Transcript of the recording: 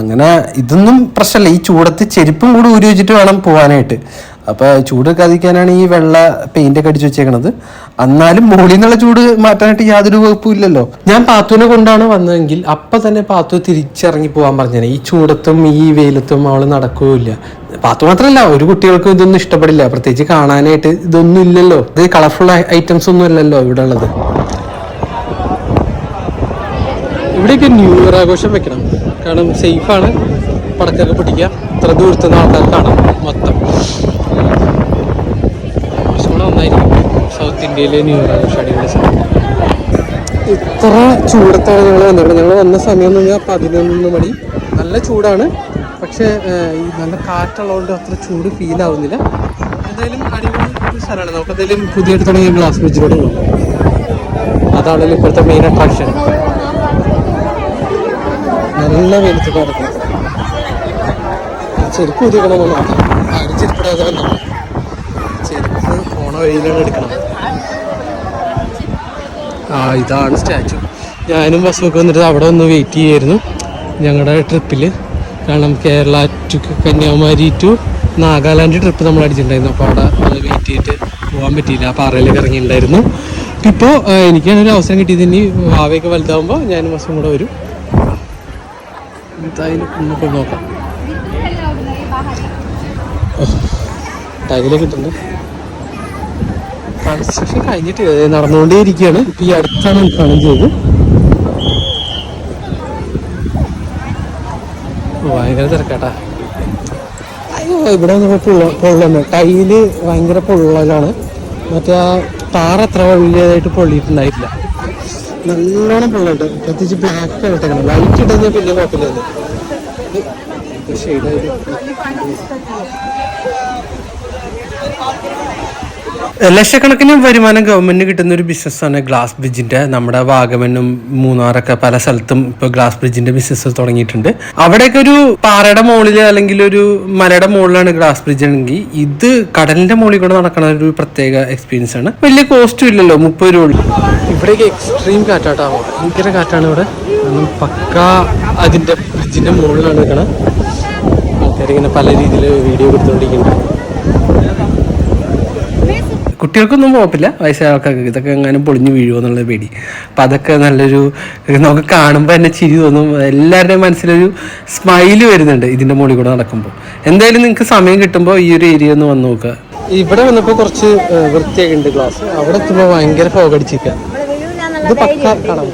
അങ്ങനെ ഇതൊന്നും പ്രശ്നമല്ല ഈ ചൂടത്ത് ചെരുപ്പും കൂടി ഊരി വെച്ചിട്ട് വേണം പോകാനായിട്ട് അപ്പൊ ചൂട് കതിക്കാനാണ് ഈ വെള്ള പെയിന്റ് ഒക്കെ അടിച്ചു വെച്ചേക്കണത്. എന്നാലും മുകളിൽ നിന്നുള്ള ചൂട് മാറ്റാനായിട്ട് യാതൊരു വകുപ്പും ഇല്ലല്ലോ. ഞാൻ പാത്തുവിനെ കൊണ്ടാണ് വന്നതെങ്കിൽ അപ്പൊ തന്നെ പാത്തു തിരിച്ചിറങ്ങി പോകാൻ പറഞ്ഞേ ഈ ചൂടത്തും ഈ വെയിലത്തും അവൾ നടക്കുകയില്ല. പാത്തു മാത്രമല്ല ഒരു കുട്ടികൾക്കും ഇതൊന്നും ഇഷ്ടപ്പെടില്ല. പ്രത്യേകിച്ച് കാണാനായിട്ട് ഇതൊന്നും ഇല്ലല്ലോ. ഇത് കളർഫുൾ ഐറ്റംസ് ഒന്നും ഇല്ലല്ലോ ഇവിടെ ഉള്ളത് ഇവിടെയൊക്കെ ന്യൂ ഇയർ ആഘോഷം വെക്കണം. കാരണം സേഫാണ്. പടക്കൊക്കെ പിടിക്കുക ഇത്ര ദൂരത്തുനിന്ന് കാണാം മൊത്തം. കുറച്ചും കൂടെ സൗത്ത് ഇന്ത്യയിലെ ന്യൂ ഇയർ ആഘോഷം അടിപൊളി സമയം ഇത്ര ചൂടത്താണ് ഞങ്ങൾ വന്നത്. ഞങ്ങൾ വന്ന സമയം എന്ന് പറഞ്ഞാൽ പതിനൊന്ന് മണി. നല്ല ചൂടാണ്. പക്ഷേ ഈ നല്ല കാറ്റുള്ളതുകൊണ്ട് അത്ര ചൂട് ഫീൽ ആവുന്നില്ല. എന്തായാലും അടിപൊളി സ്ഥലമാണ്. നമുക്ക് എന്തായാലും പുതിയ തുടങ്ങിയ ഗ്ലാസ് ബ്രിഡ്ജിലൂടെ പോകാം അതാണല്ലോ ഇപ്പോഴത്തെ മെയിൻ അട്രാക്ഷൻ നല്ല വെയിലത്ത് നടക്കുന്നത് ചെരുപ്പ് ഉതിക്കണമെന്ന് ആരും ചെരുപ്പിടാതെ വന്നു? ചെരുപ്പ് പോണ വഴിയിലാണ് എടുക്കണം ആ ഇതാണ് സ്റ്റാച്ചു. ഞാനും ബസ്സൊക്കെ വന്നിട്ട് അവിടെ ഒന്ന് വെയിറ്റ് ചെയ്യായിരുന്നു. ഞങ്ങളുടെ ട്രിപ്പിൽ കാരണം Kerala to Kanyakumari to Nagaland trip നമ്മൾ അടിച്ചിട്ടുണ്ടായിരുന്നു. അപ്പോൾ അവിടെ ഒന്ന് വെയിറ്റ് ചെയ്തിട്ട് പോകാൻ പറ്റിയില്ല. ആ പാറയിലേക്ക് ഇറങ്ങിയിട്ടുണ്ടായിരുന്നു. ഇപ്പോൾ എനിക്കാണ് ഒരു അവസരം കിട്ടിയത്. ഇനി ഭാവിയൊക്കെ വലുതാകുമ്പോൾ ഞാനും ബസ്സും കൂടെ വരും. എന്തായാലും നമുക്ക് നോക്കാം. ടൈലൊക്കെ ഇട്ടുണ്ട് കൺസ്ട്രക്ഷൻ കഴിഞ്ഞിട്ട് നടന്നുകൊണ്ടേ ഇരിക്കുകയാണ് ഇപ്പൊ ഈ അടുത്താണ് ഉദ്ഘാടനം ചെയ്തത് ഓ, ഭയങ്കര തിരക്കാട്ടാ. ഇവിടെ വന്നപ്പോ പൊള്ള പൊള്ളുന്നു ടൈൽ ഭയങ്കര പൊള്ളലാണ്. മറ്റേ ആ താറ അത്ര വലിയതായിട്ട് പൊള്ളിയിട്ടുണ്ടായിട്ടില്ല. നല്ലോണം പൊള്ളുണ്ട് പ്രത്യേകിച്ച് ബ്ലാക്ക് ആയിട്ടാണ് ലൈറ്റ് ഇടുന്ന പിന്നെ കുഴപ്പമില്ല. ലക്ഷക്കണക്കിന് വരുമാനം ഗവൺമെന്റിന് കിട്ടുന്ന ഒരു ബിസിനസ്സാണ് ഗ്ലാസ് ബ്രിഡ്ജിന്റെ നമ്മുടെ വാഗമനും മൂന്നാറൊക്കെ പല സ്ഥലത്തും ഇപ്പൊ ഗ്ലാസ് ബ്രിഡ്ജിന്റെ ബിസിനസ് തുടങ്ങിയിട്ടുണ്ട്. അവിടെയൊക്കെ ഒരു പാറയുടെ മുകളിൽ അല്ലെങ്കിൽ ഒരു മലയുടെ മുകളിലാണ് ഗ്ലാസ് ബ്രിഡ്ജ് ആണെങ്കിൽ ഇത് കടലിന്റെ മുകളിൽ കൂടെ നടക്കുന്ന ഒരു പ്രത്യേക എക്സ്പീരിയൻസ് ആണ്. വലിയ കോസ്റ്റും ഇല്ലല്ലോ മുപ്പത് രൂപ ഇവിടേക്ക് എക്സ്ട്രീം കാറ്റാട്ടോ. ഭയങ്കര കാറ്റാണ് ഇവിടെ. പക്ക അതിന്റെ ബ്രിഡ്ജിന്റെ മുകളിലാണ് നിൽക്കണം ആൾക്കാരിങ്ങനെ പല രീതിയിൽ വീഡിയോ എടുത്തുകൊണ്ടിരിക്കുന്നുണ്ട് കുട്ടികൾക്കൊന്നും കുഴപ്പമില്ല വയസ്സായ ആൾക്കാർക്ക് ഇതൊക്കെ എങ്ങനെ പൊളിഞ്ഞു വീഴുമോ എന്നുള്ള പേടി. അപ്പം അതൊക്കെ നല്ലൊരു നമുക്ക് കാണുമ്പോൾ തന്നെ ചിരി തോന്നും. എല്ലാവരുടെയും മനസ്സിലൊരു സ്മൈൽ വരുന്നുണ്ട് ഇതിന്റെ മുകളിൽ കൂടെ നടക്കുമ്പോൾ എന്തായാലും നിങ്ങൾക്ക് സമയം കിട്ടുമ്പോൾ ഈ ഒരു ഏരിയ ഒന്ന് വന്ന് നോക്കുക. ഇവിടെ വന്നപ്പോൾ കുറച്ച് വൃത്തിയൊക്കെ ഉണ്ട് ക്ലാസ് അവിടെ എത്തുമ്പോൾ ഭയങ്കര ഫോഗടിച്ചിരിക്കുക ഇത് പക്ക കാണാം.